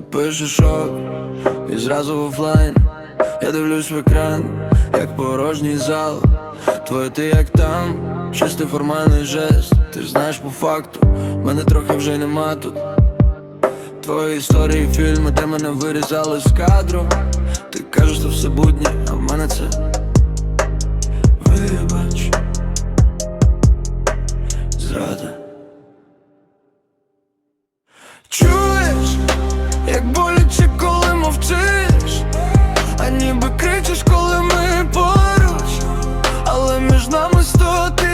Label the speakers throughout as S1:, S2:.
S1: перший шок і зразу в офлайн. Я дивлюсь в екран, як порожній зал. Твоє ти як там, чистий формальний жест. Ти знаєш по факту, мене трохи вже нема тут. Твої історії, фільми, де мене вирізали з кадру. Ти кажеш, що все будні, а в мене це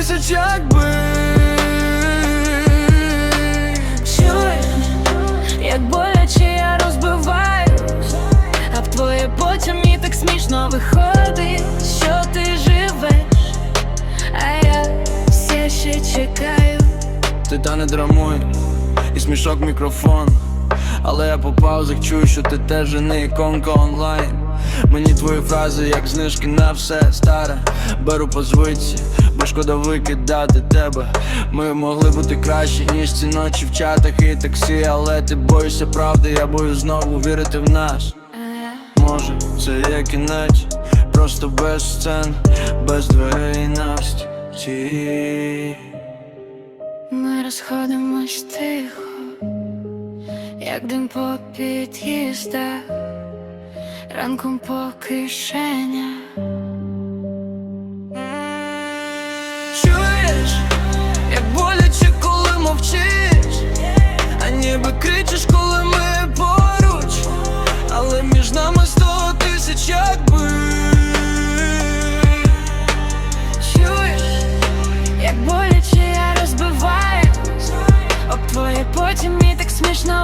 S1: тисяч якби.
S2: Чуєш, як боляче я розбиваюсь, а в твоє потямі так смішно виходить, що ти живеш, а я все ще чекаю.
S1: Ти та не драмуй, і смішок мікрофон. Але я по паузах чую, що ти теж не іконка онлайн. Мені твої фрази, як знижки на все старе. Беру по звичці, бо шкода викидати тебе. Ми могли бути кращі, ніж ці ночі в чатах і таксі, але ти боїшся правди, я боюсь знову вірити в нас. Може, це є кінець, просто без сцен, без дверей навсті.
S2: Ми розходимось тихо, як дим по під'їздах, ранком по кишенях.
S1: Чуєш, як боляче, коли мовчиш, а ніби кричиш, коли ми поруч, але між нами сто тисяч якби.
S2: Як боляче я розбиваюсь, об твоє потім і так смішно